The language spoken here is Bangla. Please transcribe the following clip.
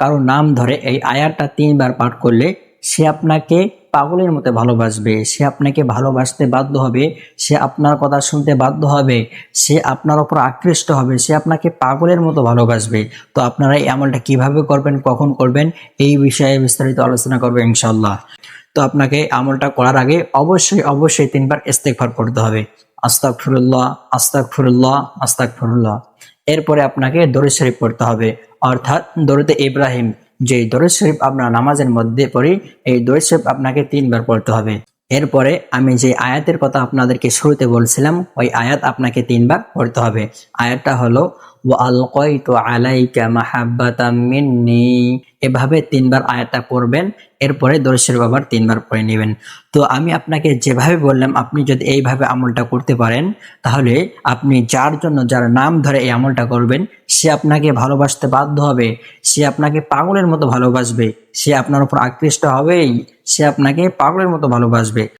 কারও নাম ধরে এই আয়াতটা তিনবার পাঠ করলে সে আপনাকে পাগলের মতো ভালোবাসবে, সে আপনাকে ভালোবাসতে বাধ্য হবে, সে আপনার কথা শুনতে বাধ্য হবে, সে আপনার ওপর আকৃষ্ট হবে, সে আপনাকে পাগলের মতো ভালোবাসবে। তো আপনারা এই আমলটা কীভাবে করবেন, কখন করবেন, এই বিষয়ে বিস্তারিত আলোচনা করবে ইনশাল্লাহ তো আপনাকে আমলটা করার আগে অবশ্যই অবশ্যই তিনবার ইস্তেগফার করতে হবে। আস্তাক ফুরুল্লাহ আস্তাক ফুরুল্লাহ আস্তাক ফুরুল্লাহ এরপরে আপনাকে দরুদ শরীফ পড়তে হবে। অর্থাৎ দরুদে ইব্রাহিম যে দরুদ শরীফ আপনার নামাজের মধ্যে পড়ি, এই দরুদ শরীফ আপনাকে তিনবার পড়তে হবে। এরপরে আমি যে আয়াতের কথা আপনাদেরকে শুরুতে বলছিলাম, ওই আয়াত আপনাকে তিনবার পড়তে হবে। আয়াতটা হলো মাহাব্বাতাম মিন্নি এভাবে তিনবার আয়াতটা পড়বেন, এরপরে দরুদ বাবার তিনবার পড়ে নেবেন। তো আমি আপনাকে যেভাবে বললাম, আপনি যদি এইভাবে আমলটা করতে পারেন, তাহলে আপনি যার জন্য, যার নাম ধরে এই আমলটা করবেন, সে আপনাকে ভালোবাসতে বাধ্য হবে। সে আপনাকে পাগলের মতো ভালোবাসবে। সে আপনার উপর আকৃষ্ট হবেই। সে আপনাকে পাগলের মতো ভালোবাসবে।